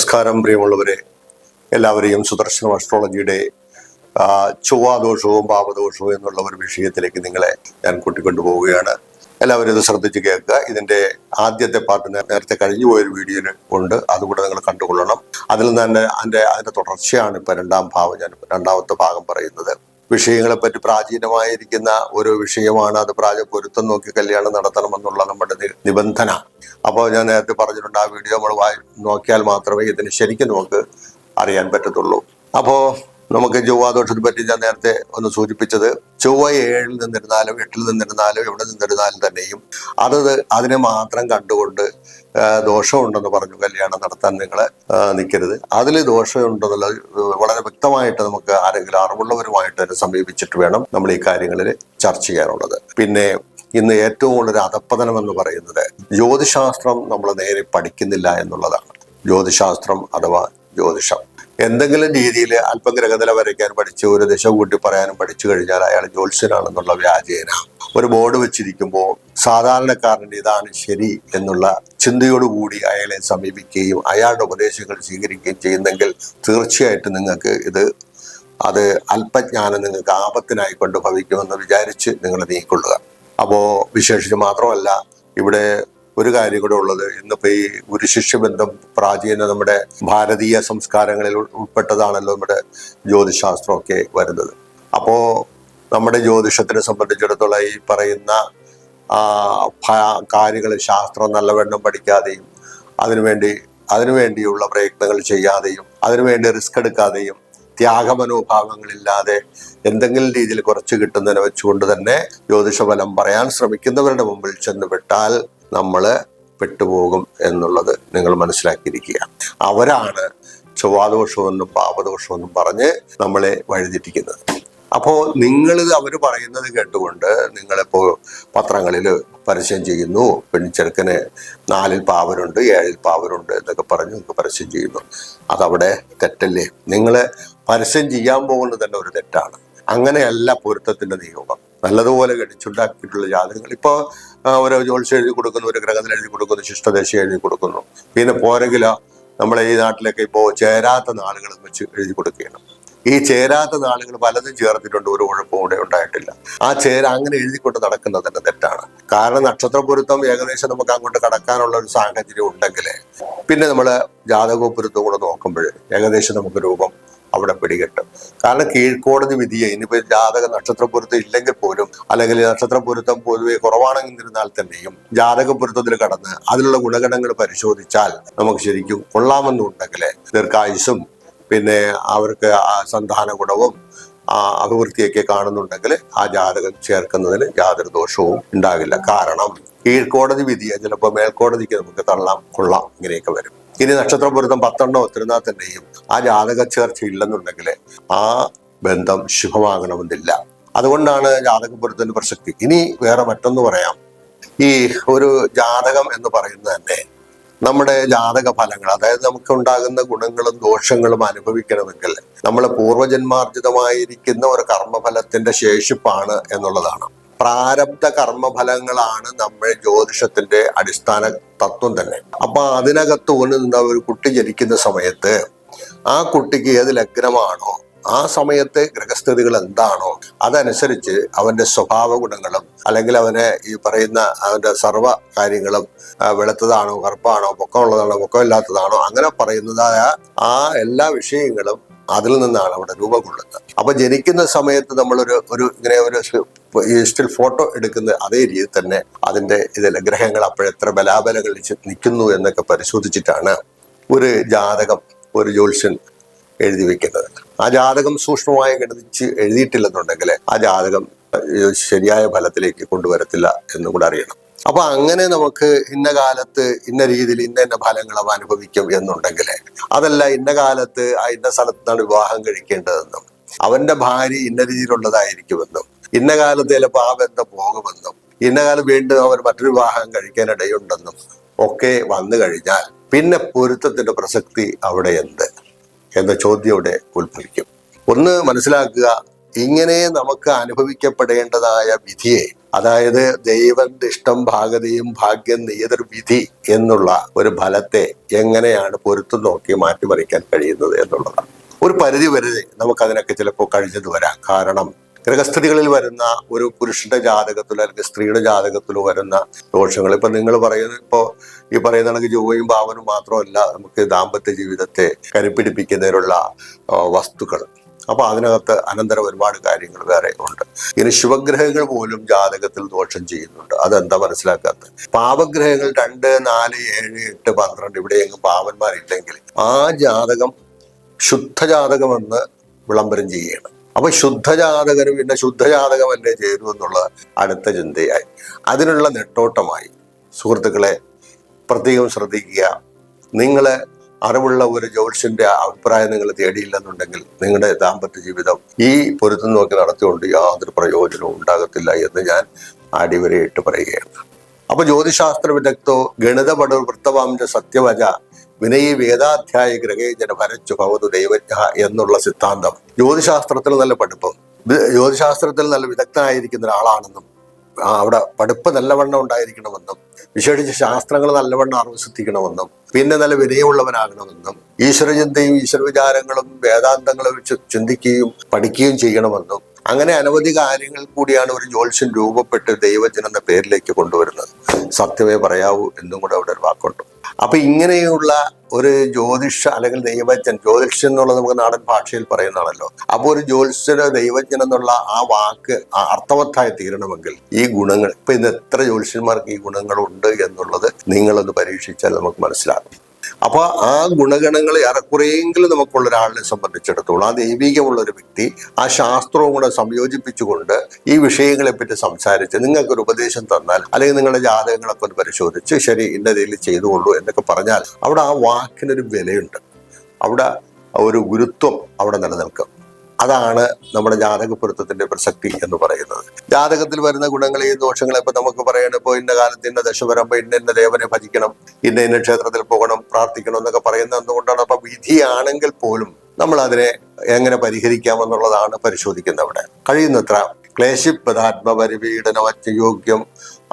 നമസ്കാരം പ്രിയമുള്ളവരെ. എല്ലാവരെയും സുദർശന അസ്ട്രോളജിയുടെ ചൊവ്വാദോഷവും പാപദോഷവും എന്നുള്ള ഒരു വിഷയത്തിലേക്ക് നിങ്ങളെ ഞാൻ കൂട്ടിക്കൊണ്ടുപോവുകയാണ്. എല്ലാവരും ഇത് ശ്രദ്ധിച്ച് കേൾക്കുക. ഇതിന്റെ ആദ്യത്തെ പാർട്ട് നേരത്തെ കഴിഞ്ഞു പോയൊരു വീഡിയോ ഉണ്ട്. അതുകൂടെ നിങ്ങൾ കണ്ടുകൊള്ളണം. അതിൽ തന്നെ അതിന്റെ അതിന്റെ തുടർച്ചയാണ് ഇപ്പൊ രണ്ടാം ഭാവം ഞാൻ രണ്ടാമത്തെ ഭാഗം പറയുന്നത്. വിഷയങ്ങളെ പറ്റി പ്രാചീനമായിരിക്കുന്ന ഒരു വിഷയമാണ് അത് പ്രാച പൊരുത്തം നോക്കി കല്യാണം നടത്തണമെന്നുള്ള നമ്മുടെ നിബന്ധന. അപ്പോൾ ഞാൻ നേരത്തെ പറഞ്ഞിട്ടുണ്ട് ആ വീഡിയോ നമ്മൾ വായി നോക്കിയാൽ മാത്രമേ ഇതിന് ശരിക്കും നമുക്ക് അറിയാൻ പറ്റത്തുള്ളൂ. അപ്പോ നമുക്ക് ചൊവ്വാദോഷത്തെ പറ്റി ഞാൻ നേരത്തെ ഒന്ന് സൂചിപ്പിച്ചത് ചൊവ്വ ഏഴിൽ നിന്നിരുന്നാലും എട്ടിൽ നിന്നിരുന്നാലും എവിടെ നിന്നിരുന്നാലും തന്നെയും അത് അതിനെ മാത്രം കണ്ടുകൊണ്ട് ദോഷമുണ്ടെന്ന് പറഞ്ഞു കല്യാണം നടത്താൻ നിങ്ങൾ നിൽക്കരുത്. അതിൽ ദോഷമുണ്ടെന്നുള്ളത് വളരെ വ്യക്തമായിട്ട് നമുക്ക് ആരെങ്കിലും അറിവുള്ളവരുമായിട്ട് തന്നെ സമീപിച്ചിട്ട് വേണം നമ്മൾ ഈ കാര്യങ്ങളിൽ ചർച്ച ചെയ്യാനുള്ളത്. പിന്നെ ഇന്ന് ഏറ്റവും കൂടുതൽ അധപ്പതനം എന്ന് പറയുന്നത് ജ്യോതിശാസ്ത്രം നമ്മൾ നേരെ പഠിക്കുന്നില്ല എന്നുള്ളതാണ്. ജ്യോതിശാസ്ത്രം അഥവാ ജ്യോതിഷം. എന്തെങ്കിലും രീതിയിൽ അല്പം ഗ്രഹനില വരയ്ക്കാൻ പഠിച്ച് ഒരു ദിശ കൂട്ടി പറയാനും പഠിച്ചു കഴിഞ്ഞാൽ അയാൾ ജ്യോത്സ്യനാണെന്നുള്ള വ്യാജേന. ഒരു ബോർഡ് വെച്ചിരിക്കുമ്പോൾ സാധാരണക്കാരന്റെ ഇതാണ് ശരി എന്നുള്ള ചിന്തയോടുകൂടി അയാളെ സമീപിക്കുകയും അയാളുടെ ഉപദേശങ്ങൾ സ്വീകരിക്കുകയും ചെയ്യുന്നെങ്കിൽ തീർച്ചയായിട്ടും നിങ്ങൾക്ക് ഇത് അത് അല്പജ്ഞാനം നിങ്ങൾക്ക് ആപത്തിനായിക്കൊണ്ട് ഭവിക്കുമെന്ന് വിചാരിച്ച് നിങ്ങൾ നീക്കൊള്ളുക അപ്പോൾ വിശേഷിച്ച് മാത്രമല്ല ഇവിടെ ഒരു കാര്യം കൂടെ ഉള്ളത്. ഇന്നിപ്പോ ഈ ഒരു ശിഷ്യബന്ധം പ്രാചീന നമ്മുടെ ഭാരതീയ സംസ്കാരങ്ങളിൽ ഉൾപ്പെട്ടതാണല്ലോ നമ്മുടെ ജ്യോതിശാസ്ത്രമൊക്കെ വരുന്നത്. അപ്പോ നമ്മുടെ ജ്യോതിഷത്തിനെ സംബന്ധിച്ചിടത്തോളം ഈ പറയുന്ന കാര്യങ്ങൾ ശാസ്ത്രം നല്ലവണ്ണം പഠിക്കാതെയും അതിനുവേണ്ടി അതിനുവേണ്ടിയുള്ള പ്രയത്നങ്ങൾ ചെയ്യാതെയും അതിനുവേണ്ടി റിസ്ക് എടുക്കാതെയും ത്യാഗമനോഭാവങ്ങളില്ലാതെ എന്തെങ്കിലും രീതിയിൽ കുറച്ച് കിട്ടുന്നതിനെ വെച്ചുകൊണ്ട് തന്നെ ജ്യോതിഷ ഫലം പറയാൻ ശ്രമിക്കുന്നവരുടെ മുമ്പിൽ ചെന്ന് വിട്ടാൽ നമ്മൾ പെട്ടുപോകും എന്നുള്ളത് നിങ്ങൾ മനസ്സിലാക്കിയിരിക്കുക. അവരാണ് ചൊവ്വാദോഷമെന്നും പാപദോഷമെന്നും പറഞ്ഞ് നമ്മളെ വഴിതെറ്റിക്കുന്നത്. അപ്പോൾ നിങ്ങളിത് അവർ പറയുന്നത് കേട്ടുകൊണ്ട് നിങ്ങളിപ്പോൾ പത്രങ്ങളിൽ പരസ്യം ചെയ്യുന്നു. പെൺചെറുക്കന് നാലിൽ പാവരുണ്ട് ഏഴിൽ പാവരുണ്ട് എന്നൊക്കെ പറഞ്ഞ് നിങ്ങൾക്ക് പരസ്യം ചെയ്യുന്നു. അതവിടെ തെറ്റല്ലേ? നിങ്ങൾ പരസ്യം ചെയ്യാൻ പോകുന്നത് തന്നെ ഒരു തെറ്റാണ്. അങ്ങനെയല്ല പൊരുത്തത്തിന്റെ നിയോഗം. നല്ലതുപോലെ കെട്ടിച്ചുണ്ടാക്കിയിട്ടുള്ള ജാതകങ്ങൾ. ഇപ്പോ ആ, ഒരു ജ്യോത്സ്യം എഴുതി കൊടുക്കുന്നു ഒരു ഗ്രഹത്തിൽ എഴുതി കൊടുക്കുന്നു ശിഷ്ടദേശം എഴുതി കൊടുക്കുന്നു. പിന്നെ പോരെങ്കിലോ നമ്മളെ ഈ നാട്ടിലൊക്കെ ഇപ്പോൾ ചേരാത്ത നാളുകൾ വെച്ച് എഴുതി കൊടുക്കുകയാണ്. ഈ ചേരാത്ത നാളുകൾ പലതും ചേർത്തിട്ടുണ്ട് ഒരു കുഴപ്പവും ഇവിടെ ഉണ്ടായിട്ടില്ല. ആ ചേര അങ്ങനെ എഴുതിക്കൊണ്ട് നടക്കുന്നത് തന്നെ തെറ്റാണ്. കാരണം നക്ഷത്ര പൊരുത്തം ഏകദേശം നമുക്ക് അങ്ങോട്ട് കടക്കാനുള്ള ഒരു സാഹചര്യം ഉണ്ടെങ്കിൽ പിന്നെ നമ്മൾ ജാതകവും കൂടെ നോക്കുമ്പോൾ ഏകദേശം നമുക്ക് രൂപം അവിടെ പിടികിട്ടും. കാരണം കീഴ്ക്കോടതി വിധിയെ ഇനിയിപ്പോ ജാതക നക്ഷത്ര പൊരുത്തം ഇല്ലെങ്കിൽ പോലും അല്ലെങ്കിൽ നക്ഷത്ര പൊരുത്തം പൊതുവെ കുറവാണെന്നിരുന്നാൽ തന്നെയും ജാതക പൊരുത്തത്തിൽ കടന്ന് അതിലുള്ള ഗുണഗണങ്ങൾ പരിശോധിച്ചാൽ നമുക്ക് ശരിക്കും കൊള്ളാമെന്നുണ്ടെങ്കിൽ ദീർഘായുസും പിന്നെ അവർക്ക് സന്താന ഗുണവും അഭിവൃദ്ധിയൊക്കെ കാണുന്നുണ്ടെങ്കിൽ ആ ജാതകം ചേർക്കുന്നതിന് യാതൊരു ദോഷവും ഉണ്ടാകില്ല. കാരണം കീഴ്ക്കോടതി വിധിയെ ചിലപ്പോൾ മേൽക്കോടതിക്ക് നമുക്ക് തള്ളാം കൊള്ളാം ഇങ്ങനെയൊക്കെ വരും. ഇനി നക്ഷത്രപുരത്തം പത്തെണ്ണോ തന്നെയും ആ ജാതക ചേർച്ച ഇല്ലെന്നുണ്ടെങ്കിൽ ആ ബന്ധം ശുഭമാകണമെന്നില്ല. അതുകൊണ്ടാണ് ജാതകപുരത്തിന്റെ പ്രസക്തി. ഇനി വേറെ മറ്റൊന്ന് പറയാം. ഈ ഒരു ജാതകം എന്ന് പറയുന്നത് തന്നെ നമ്മുടെ ജാതക ഫലങ്ങൾ അതായത് നമുക്ക് ഉണ്ടാകുന്ന ഗുണങ്ങളും ദോഷങ്ങളും അനുഭവിക്കണമെങ്കിൽ നമ്മൾ പൂർവജന്മാർജിതമായിരിക്കുന്ന ഒരു കർമ്മഫലത്തിന്റെ ശേഷിപ്പാണ് എന്നുള്ളതാണ്. പ്രാരബ്ധ കർമ്മഫലങ്ങളാണ് നമ്മൾ ജ്യോതിഷത്തിന്റെ അടിസ്ഥാന തത്വം തന്നെ. അപ്പൊ അതിനകത്ത് കൊണ്ട് നിന്ന ഒരു കുട്ടി ജനിക്കുന്ന സമയത്ത് ആ കുട്ടിക്ക് ഏത് ലഗ്നമാണോ ആ സമയത്തെ ഗ്രഹസ്ഥിതികൾ എന്താണോ അതനുസരിച്ച് അവന്റെ സ്വഭാവ ഗുണങ്ങളും അല്ലെങ്കിൽ അവനെ ഈ പറയുന്ന അവന്റെ സർവ കാര്യങ്ങളും വെളുത്തതാണോ കറുപ്പാണോ പൊക്കമുള്ളതാണോ പൊക്കമില്ലാത്തതാണോ അങ്ങനെ പറയുന്നതായ ആ എല്ലാ വിഷയങ്ങളും അതിൽ നിന്നാണ് അവിടെ രൂപം കൊള്ളുന്നത്. അപ്പൊ ജനിക്കുന്ന സമയത്ത് നമ്മളൊരു ഒരു ഇങ്ങനെ ഒരു സ്റ്റിൽ ഫോട്ടോ എടുക്കുന്ന അതേ രീതി തന്നെ അതിന്റെ ഇതിൽ ഗ്രഹങ്ങൾ അപ്പോഴെത്ര ബലാബലകൾ നിൽക്കുന്നു എന്നൊക്കെ പരിശോധിച്ചിട്ടാണ് ഒരു ജാതകം ഒരു ജ്യോത്സ്യൻ എഴുതി വെക്കുന്നത്. ആ ജാതകം സൂക്ഷ്മമായി ഗണിച്ച് എഴുതിയിട്ടില്ലെന്നുണ്ടെങ്കിൽ ആ ജാതകം ശരിയായ ഫലത്തിലേക്ക് കൊണ്ടുവരത്തില്ല എന്നും കൂടെ അറിയണം. അപ്പൊ അങ്ങനെ നമുക്ക് ഇന്ന കാലത്ത് ഇന്ന രീതിയിൽ ഇന്ന ഇന്ന ഫലങ്ങൾ അവ അനുഭവിക്കും എന്നുണ്ടെങ്കിൽ അതല്ല ഇന്ന കാലത്ത് ഇന്ന സ്ഥലത്താണ് വിവാഹം കഴിക്കേണ്ടതെന്നും അവന്റെ ഭാര്യ ഇന്ന രീതിയിലുള്ളതായിരിക്കുമെന്നും ഇന്ന കാലത്ത് ചിലപ്പോൾ ആ ബന്ധം പോകുമെന്നും ഇന്ന കാലം വീണ്ടും അവർ മറ്റൊരു വിവാഹം കഴിക്കാനിടയുണ്ടെന്നും ഒക്കെ വന്നു കഴിഞ്ഞാൽ പിന്നെ പൊരുത്തത്തിന്റെ പ്രസക്തി അവിടെ എന്ത് എന്ന ചോദ്യം ഇവിടെ ഉത്ഭവിക്കും. ഒന്ന് മനസ്സിലാക്കുക ഇങ്ങനെ നമുക്ക് അനുഭവിക്കപ്പെടേണ്ടതായ വിധിയെ അതായത് ദൈവന്റെ ഇഷ്ടം ഭാഗതയും ഭാഗ്യം നീതൊരു വിധി എന്നുള്ള ഒരു ഫലത്തെ എങ്ങനെയാണ് പൊരുത്തം നോക്കി മാറ്റിമറിക്കാൻ കഴിയുന്നത് എന്നുള്ളതാണ്. ഒരു പരിധി വരെ നമുക്കതിനൊക്കെ ചിലപ്പോൾ കഴിഞ്ഞത് വരാം. കാരണം ഗൃഹസ്ഥിതികളിൽ വരുന്ന ഒരു പുരുഷന്റെ ജാതകത്തിലോ അല്ലെങ്കിൽ സ്ത്രീയുടെ ജാതകത്തിലോ വരുന്ന ദോഷങ്ങൾ ഇപ്പൊ നിങ്ങൾ പറയുന്ന ഇപ്പോ ഈ പറയുന്ന കണക്ക് ജോയും ഭാവനും മാത്രമല്ല നമുക്ക് ദാമ്പത്യ ജീവിതത്തെ കരുപ്പിടിപ്പിക്കുന്നതിനുള്ള വസ്തുക്കൾ. അപ്പൊ അതിനകത്ത് അനന്തരം ഒരുപാട് കാര്യങ്ങൾ വേറെ ഉണ്ട്. ഇനി ശുഭഗ്രഹങ്ങൾ പോലും ജാതകത്തിൽ ദോഷം ചെയ്യുന്നുണ്ട്. അതെന്താ മനസ്സിലാക്കാത്തത് പാപഗ്രഹങ്ങൾ രണ്ട് നാല് ഏഴ് എട്ട് പന്ത്രണ്ട് ഇവിടെയെങ്കിലും പാവന്മാരില്ലെങ്കിൽ ആ ജാതകം ശുദ്ധജാതകമെന്ന് വിളംബരം ചെയ്യണം. അപ്പൊ ശുദ്ധജാതകന് പിന്നെ ശുദ്ധജാതകമല്ലേ ചേരൂ എന്നുള്ള അടുത്ത ചിന്തയായി. അതിനുള്ള നെട്ടോട്ടമായി സുഹൃത്തുക്കളെ പ്രത്യേകം ശ്രദ്ധിക്കുക. നിങ്ങൾ അറിവുള്ള ഒരു ജ്യോത്സ്യന്റെ അഭിപ്രായം നിങ്ങൾ തേടിയില്ലെന്നുണ്ടെങ്കിൽ നിങ്ങളുടെ ദാമ്പത്യ ജീവിതം ഈ പൊരുത്തം നോക്കി നടത്തിക്കൊണ്ട് യാതൊരു പ്രയോജനവും ഉണ്ടാകത്തില്ല എന്ന് ഞാൻ അടിവരയിട്ട് പറയുകയാണ്. അപ്പൊ ജ്യോതിശാസ്ത്ര വിദഗ്ധോ ഗണിത പടു വൃത്തവാംശ സത്യവച വിനയി വേദാധ്യായ ഗ്രഹേജന വരച്ചു ഭവതു ദൈവജ്ഞ എന്നുള്ള സിദ്ധാന്തം ജ്യോതിശാസ്ത്രത്തിൽ നല്ല പഠിപ്പം. ജ്യോതിശാസ്ത്രത്തിൽ നല്ല വിദഗ്ധനായിരിക്കുന്ന ഒരാളാണെന്നും അവിടെ പഠിപ്പ് നല്ലവണ്ണം ഉണ്ടായിരിക്കണമെന്നും വിശേഷിച്ച് ശാസ്ത്രങ്ങൾ നല്ലവണ്ണം അറിവ് പിന്നെ നല്ല വിനയമുള്ളവനാകണമെന്നും ഈശ്വരചിന്തയും ഈശ്വര വിചാരങ്ങളും വേദാന്തങ്ങളും ചിന്തിക്കുകയും പഠിക്കുകയും ചെയ്യണമെന്നും അങ്ങനെ അനവധി കാര്യങ്ങൾ കൂടിയാണ് ഒരു ജ്യോത്സ്യൻ രൂപപ്പെട്ട് ദൈവജൻ എന്ന പേരിലേക്ക് കൊണ്ടുവരുന്നത്. സത്യമേ പറയാവൂ എന്നും കൂടെ അവിടെ ഒരു വാക്കുണ്ട്. അപ്പൊ ഇങ്ങനെയുള്ള ഒരു ജ്യോതിഷ അല്ലെങ്കിൽ ദൈവജ്ഞൻ ജ്യോതിഷൻ എന്നുള്ളത് നമുക്ക് നാടൻ ഭാഷയിൽ പറയുന്നതാണല്ലോ. അപ്പൊ ഒരു ജ്യോതിഷ ദൈവജ്ഞൻ എന്നുള്ള ആ വാക്ക് അർത്ഥവത്തായി തീരണമെങ്കിൽ ഈ ഗുണങ്ങൾ ഇപ്പൊ ഇന്ന് എത്ര ജ്യോതിഷന്മാർക്ക് ഈ ഗുണങ്ങളുണ്ട് എന്നുള്ളത് നിങ്ങളൊന്ന് പരീക്ഷിച്ചാൽ നമുക്ക് മനസ്സിലാകും. അപ്പൊ ആ ഗുണഗണങ്ങൾ ഏറെക്കുറെയെങ്കിലും നമുക്കുള്ള ഒരാളിനെ സംബന്ധിച്ചിടത്തോളം ആ ദൈവികമുള്ള ഒരു വ്യക്തി ആ ശാസ്ത്രവും കൂടെ സംയോജിപ്പിച്ചുകൊണ്ട് ഈ വിഷയങ്ങളെ പറ്റി സംസാരിച്ച് നിങ്ങൾക്ക് ഒരു ഉപദേശം തന്നാൽ അല്ലെങ്കിൽ നിങ്ങളുടെ ജാതകങ്ങളൊക്കെ ഒന്ന് പരിശോധിച്ച് ശരി ഇന്ന രീതിയിൽ ചെയ്തുകൊള്ളൂ എന്നൊക്കെ പറഞ്ഞാൽ അവിടെ ആ വാക്കിനൊരു വിലയുണ്ട്. അവിടെ ഒരു ഗുരുത്വം അവിടെ നിലനിൽക്കും. അതാണ് നമ്മുടെ ജാതക പൊരുത്തത്തിന്റെ പ്രസക്തി എന്ന് പറയുന്നത്. ജാതകത്തിൽ വരുന്ന ഗുണങ്ങളെയും ദോഷങ്ങളെ ഇപ്പൊ നമുക്ക് പറയണം ഇപ്പോൾ ഇന്ന കാലത്ത് ഇന്ന ദശ വരുമ്പോ ഇന്ന ഇന്ന ദേവനെ ഭജിക്കണം ഇന്ന ഇന്ന ക്ഷേത്രത്തിൽ പോകണം പ്രാർത്ഥിക്കണം എന്നൊക്കെ പറയുന്നത് എന്തുകൊണ്ടാണ്? അപ്പൊ വിധിയാണെങ്കിൽ പോലും നമ്മൾ അതിനെ എങ്ങനെ പരിഹരിക്കാമെന്നുള്ളതാണ് പരിശോധിക്കുന്നത് അവിടെ. കഴിയുന്നത്ര ക്ലേശിപ്പതാത്മപരിപീഡനമജ്ഞയോഗ്യം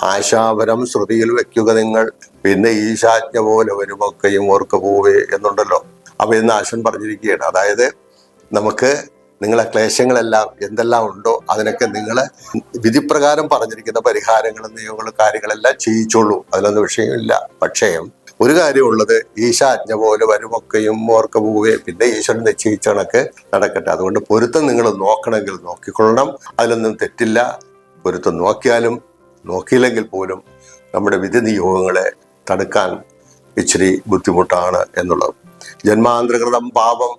ആശാപരം ശ്രുതിയിൽ വെക്കുക നിങ്ങൾ പിന്നെ ഈശാജ്ഞ പോലെ വരുമൊക്കെയും ഓർക്കു പോവേ എന്നുണ്ടല്ലോ. അപ്പൊ ഇന്ന് ആശൻ പറഞ്ഞിരിക്കുകയാണ്. അതായത് നമുക്ക് നിങ്ങളെ ക്ലേശങ്ങളെല്ലാം എന്തെല്ലാം ഉണ്ടോ അതിനൊക്കെ നിങ്ങൾ വിധിപ്രകാരം പറഞ്ഞിരിക്കുന്ന പരിഹാരങ്ങളും നിയമങ്ങളും കാര്യങ്ങളെല്ലാം ചെയ്യിച്ചോളൂ. അതിലൊന്നും വിഷയമില്ല. പക്ഷേ ഒരു കാര്യമുള്ളത് ഈശാജ്ഞ പോലെ വരുമൊക്കെയും ഓർക്ക പോവുകയും പിന്നെ ഈശ്വരൻ നിശ്ചയിച്ച കണക്ക് നടക്കട്ടെ. അതുകൊണ്ട് പൊരുത്തം നിങ്ങൾ നോക്കണമെങ്കിൽ നോക്കിക്കൊള്ളണം. അതിലൊന്നും തെറ്റില്ല. പൊരുത്തം നോക്കിയാലും നോക്കിയില്ലെങ്കിൽ പോലും നമ്മുടെ വിധി നിയോഗങ്ങളെ തടുക്കാൻ ഇച്ചിരി ബുദ്ധിമുട്ടാണ് എന്നുള്ളത്. ജന്മാന്തരകൃതം പാപം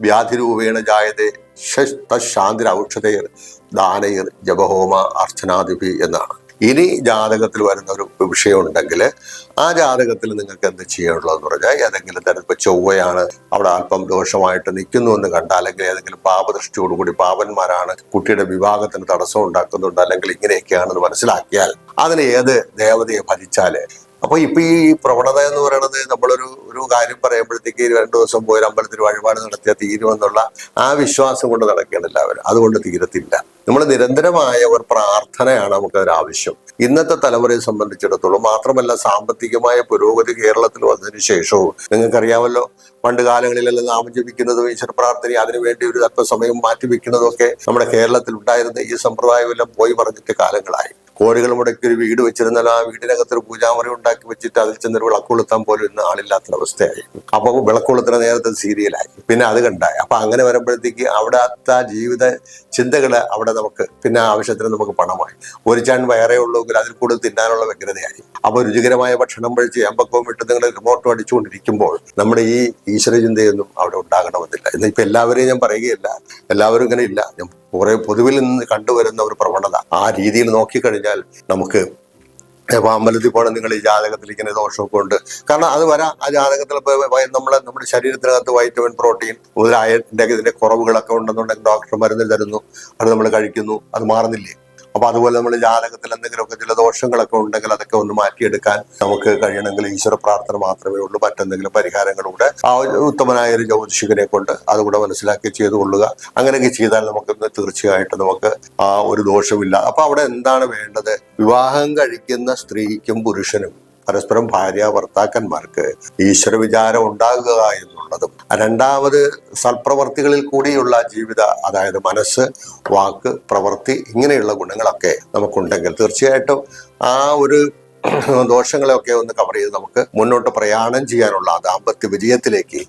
വ്യാധിരൂപേണ ജായതേ. ശാന്തി ഔഷധയർ ദാനയർ ജപഹോമ അർച്ചനാദിപി എന്നാണ്. ഇനി ജാതകത്തിൽ വരുന്ന ഒരു വിഷയം ഉണ്ടെങ്കിൽ ആ ജാതകത്തിൽ നിങ്ങൾക്ക് എന്ത് ചെയ്യാനുള്ളതെന്ന് പറഞ്ഞാൽ ഏതെങ്കിലും തരത്തിൽ ചൊവ്വയാണ് അവിടെ അല്പം ദോഷമായിട്ട് നിൽക്കുന്നു എന്ന് കണ്ടാൽ അല്ലെങ്കിൽ ഏതെങ്കിലും പാപദൃഷ്ടിയോടുകൂടി പാപന്മാരാണ് കുട്ടിയുടെ വിവാഹത്തിന് തടസ്സം ഉണ്ടാക്കുന്നുണ്ട് അല്ലെങ്കിൽ ഇങ്ങനെയൊക്കെയാണെന്ന് മനസ്സിലാക്കിയാൽ അതിന് ഏത് ദേവതയെ ഭരിച്ചാൽ അപ്പൊ ഇപ്പൊ ഈ പ്രവണത എന്ന് പറയുന്നത് നമ്മളൊരു ഒരു കാര്യം പറയുമ്പോഴത്തേക്ക് രണ്ടു ദിവസം പോയി അമ്പലത്തിൽ വഴിപാട് നടത്തിയാൽ തീരുമെന്നുള്ള ആ വിശ്വാസം കൊണ്ട് നടക്കുകയാണ് എല്ലാവരും. അതുകൊണ്ട് തീരത്തില്ല. നമ്മൾ നിരന്തരമായ ഒരു പ്രാർത്ഥനയാണ് നമുക്കതൊരു ആവശ്യം. ഇന്നത്തെ തലമുറയെ സംബന്ധിച്ചിടത്തോളം മാത്രമല്ല സാമ്പത്തികമായ പുരോഗതി കേരളത്തിൽ വന്നതിന് ശേഷവും നിങ്ങൾക്കറിയാമല്ലോ പണ്ട് കാലങ്ങളിലെല്ലാം നാമം ജപിക്കുന്നതും ഈശ്വര പ്രാർത്ഥന അതിനുവേണ്ടി ഒരു അല്പസമയം മാറ്റിവെക്കുന്നതും ഒക്കെ നമ്മുടെ കേരളത്തിൽ ഉണ്ടായിരുന്ന ഈ സമ്പ്രദായമെല്ലാം പോയി പറഞ്ഞിട്ട് കാലങ്ങളായി. കോടികൾ മുടക്കി ഒരു വീട് വെച്ചിരുന്നാൽ ആ വീടിനകത്തൊരു പൂജാമുറി ഉണ്ടാക്കി വെച്ചിട്ട് അതിൽ ചെന്നൊരു വിളക്ക് കൊളുത്താൻ പോലും ഇന്ന് ആളില്ലാത്ത അവസ്ഥയായി. അപ്പൊ വിളക്ക് കൊളുത്തുന്ന നേരത്തെ സീരിയലായി. പിന്നെ അത് കണ്ടായി. അപ്പൊ അങ്ങനെ വരുമ്പോഴത്തേക്ക് അവിടെ ആ ജീവിത ചിന്തകൾ അവിടെ നമുക്ക് പിന്നെ ആവശ്യത്തിന് നമുക്ക് പണമായി. ഒരു ചാൻ വയറേ ഉള്ളൂ അതിൽ കൂടുതൽ തിന്നാനുള്ള വ്യഗ്രതയായി. അപ്പൊ രുചികരമായ ഭക്ഷണം കഴിച്ച് എമ്പക്കവും വിട്ട് നിങ്ങൾ റിമോട്ടും അടിച്ചുകൊണ്ടിരിക്കുമ്പോൾ നമ്മുടെ ഈ ഈശ്വര ചിന്തയൊന്നും അവിടെ ഉണ്ടാകണമെന്നില്ല. ഇന്നിപ്പോ എല്ലാവരെയും ഞാൻ പറയുകയില്ല. എല്ലാവരും ഇങ്ങനെ ഇല്ല. കുറെ പൊതുവിൽ നിന്ന് കണ്ടുവരുന്ന ഒരു പ്രവണത. ആ രീതിയിൽ നോക്കിക്കഴിഞ്ഞാൽ നമുക്ക് അമ്പലത്തിൽ പോകണം നിങ്ങൾ ഈ ജാതകത്തിൽ ഇങ്ങനെ ദോഷമൊക്കെ ഉണ്ട്. കാരണം അത് വരാം ആ ജാതകത്തിൽ നമ്മളെ നമ്മുടെ ശരീരത്തിനകത്ത് വൈറ്റമിൻ പ്രോട്ടീൻ മുതലായ ഇതിന്റെ കുറവുകളൊക്കെ ഉണ്ടെന്നുണ്ടെങ്കിൽ ഡോക്ടർ മരുന്ന് തരുന്നു. അത് നമ്മൾ കഴിക്കുന്നു. അത് മാറുന്നില്ലേ? അപ്പൊ അതുപോലെ നമ്മൾ ജാതകത്തിൽ എന്തെങ്കിലുമൊക്കെ ചില ദോഷങ്ങളൊക്കെ ഉണ്ടെങ്കിൽ അതൊക്കെ ഒന്ന് മാറ്റിയെടുക്കാൻ നമുക്ക് കഴിയണമെങ്കിൽ ഈശ്വര പ്രാർത്ഥന മാത്രമേ ഉള്ളൂ. മറ്റെന്തെങ്കിലും പരിഹാരങ്ങളൂടെ ആ ഉത്തമനായ ഒരു ജ്യോതിഷികനെ കൊണ്ട് അതുകൂടെ മനസ്സിലാക്കി ചെയ്തു കൊള്ളുക. അങ്ങനെയൊക്കെ ചെയ്താൽ നമുക്ക് തീർച്ചയായിട്ടും നമുക്ക് ആ ഒരു ദോഷമില്ല. അപ്പൊ അവിടെ എന്താണ് വേണ്ടത്? വിവാഹം കഴിക്കുന്ന സ്ത്രീക്കും പുരുഷനും പരസ്പരം ഭാര്യ ഭർത്താക്കന്മാർക്ക് ഈശ്വര വിചാരം ഉണ്ടാകുക എന്നുള്ളതും. രണ്ടാമത് സൽപ്രവർത്തികളിൽ കൂടിയുള്ള ജീവിത അതായത് മനസ്സ് വാക്ക് പ്രവൃത്തി ഇങ്ങനെയുള്ള ഗുണങ്ങളൊക്കെ നമുക്കുണ്ടെങ്കിൽ തീർച്ചയായിട്ടും ആ ഒരു ദോഷങ്ങളെയൊക്കെ ഒന്ന് കവർ ചെയ്ത് നമുക്ക് മുന്നോട്ട് പ്രയാണം ചെയ്യാനുള്ള ദാമ്പത്യ വിജയത്തിലേക്ക്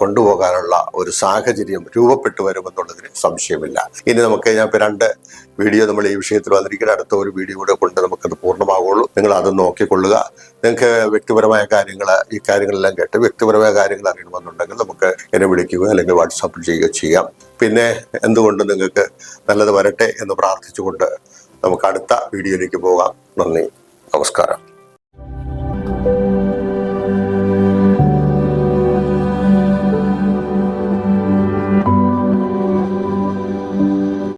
കൊണ്ടുപോകാനുള്ള ഒരു സാഹചര്യം രൂപപ്പെട്ടു വരുമെന്നുള്ളതിന് സംശയമില്ല. ഇനി നമുക്ക് ഞാൻ രണ്ട് വീഡിയോ നമ്മൾ ഈ വിഷയത്തിൽ വന്നിരിക്കുന്ന. അടുത്ത ഒരു വീഡിയോ കൂടെ കൊണ്ട് നമുക്കത് പൂർണമാകുള്ളൂ നിങ്ങൾ അത് നോക്കിക്കൊള്ളുക. നിങ്ങൾക്ക് വ്യക്തിപരമായ കാര്യങ്ങൾ ഈ കാര്യങ്ങളെല്ലാം കേട്ട് വ്യക്തിപരമായ കാര്യങ്ങൾ അറിയണമെന്നുണ്ടെങ്കിൽ നമുക്ക് എന്നെ വിളിക്കുകയോ അല്ലെങ്കിൽ വാട്സാപ്പിൽ ചെയ്യുകയോ ചെയ്യാം. പിന്നെ എന്തുകൊണ്ട് നിങ്ങൾക്ക് നല്ലത് വരട്ടെ എന്ന് പ്രാർത്ഥിച്ചുകൊണ്ട് നമുക്ക് അടുത്ത വീഡിയോയിലേക്ക് പോകാം. നന്ദി. നമസ്കാരം.